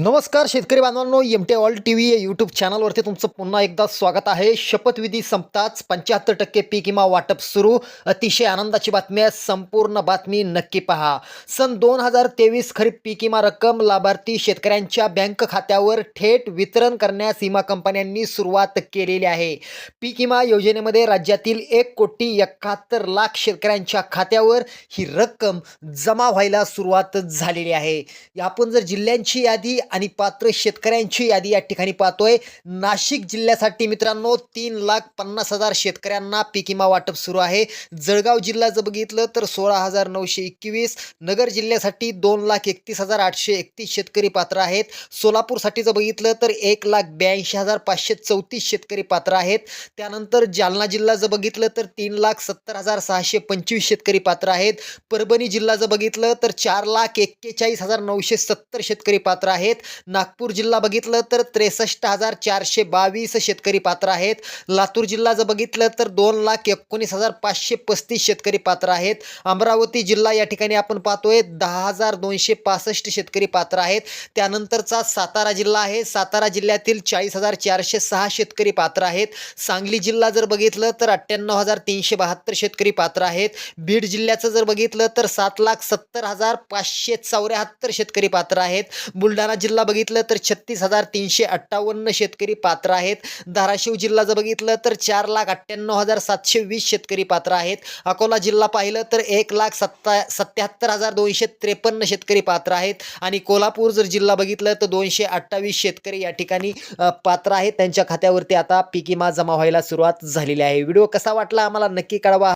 नमस्कार शेतकरी बांधवांनो M T all T V या यूट्यूब चॅनलवरती तुमचं पुन्हा एकदा स्वागत आहे. शपथविधी संपताच पंच्याहत्तर टक्के पीक विमा वाटप सुरू. अतिशय आनंदाची बातमी आहे. संपूर्ण बातमी नक्की पहा. सन दोन हजार तेवीस खरीप पीक विमा रक्कम लाभार्थी शेतकऱ्यांच्या बँक खात्यावर थेट वितरण करण्यास विमा कंपन्यांनी सुरुवात केलेली आहे. पीक विमा योजनेमध्ये राज्यातील एक कोटी एकाहत्तर लाख शेतकऱ्यांच्या खात्यावर ही रक्कम जमा व्हायला सुरुवात झालेली आहे. आपण जर जिल्ह्यांची यादी आणि पात्र शेतकऱ्यांची यादी या ठिकाणी पाहतोय. नाशिक जिल्ह्यासाठी मित्रांनो तीन लाख पन्नास हजार शेतकऱ्यांना पीक विमा वाटप सुरू आहे. जळगाव जिल्हा जर बघितलं तर सोळा हजार नऊशे एकवीस नगर जिल्ह्यासाठी दोन लाख एकतीस हजार आठशे एकतीस शेतकरी पात्र आहेत. सोलापूरसाठी जर बघितलं तर एक लाख ब्याऐंशी हजार पाचशे चौतीस शेतकरी पात्र आहेत. त्यानंतर जालना जिल्हा जर बघितलं तर तीन लाख सत्तर हजार सहाशे पंचवीस शेतकरी पात्र आहेत. परभणी जिल्हा जर बघितलं तर चार लाख एक्केचाळीस हजार नऊशे सत्तर शेतकरी पात्र आहेत. नागपूर जिल्हा बघितलं तर त्रेसष्ट हजार चारशे बावीस शेतकरी पात्र आहेत. लातूर जिल्हा जर बघितलं तर दोन लाख एकोणीस हजार पाचशे पस्तीस शेतकरी पात्र आहेत. अमरावती जिल्हा या ठिकाणी आपण पाहतोय दहा हजार दोनशे पासष्ट शेतकरी पात्र आहेत. त्यानंतरचा सातारा जिल्हा आहे. सातारा जिल्ह्यातील चाळीस हजार चारशे सहा शेतकरी पात्र आहेत. सांगली जिल्हा जर बघितलं तर अठ्ठ्याण्णव हजार तीनशे बहात्तर शेतकरी पात्र आहेत. बीड जिल्ह्याचं जर बघितलं तर सात लाख सत्तर हजार पाचशे चौऱ्याहत्तर शेतकरी पात्र आहेत. बुलढाणा जिल्हा बघितलं तर छत्तीस हजार तीनशे अठ्ठावन्न शेतकरी पात्र आहेत. धाराशिव जिल्हा जर बघितलं तर चार लाख अठ्ठ्याण्णव हजार सातशे वीस शेतकरी पात्र आहेत. अकोला जिल्हा पाहिलं तर एक लाख सत्ता सत्याहत्तर हजार दोनशे त्रेपन्न शेतकरी पात्र आहेत. आणि कोल्हापूर जर जिल्हा बघितलं तर दोनशे अठ्ठावीस शेतकरी या ठिकाणी पात्र आहेत. त्यांच्या खात्यावरती आता पीक विमा जमा व्हायला सुरुवात झालेली आहे. व्हिडिओ कसा वाटला आम्हाला नक्की कळवा.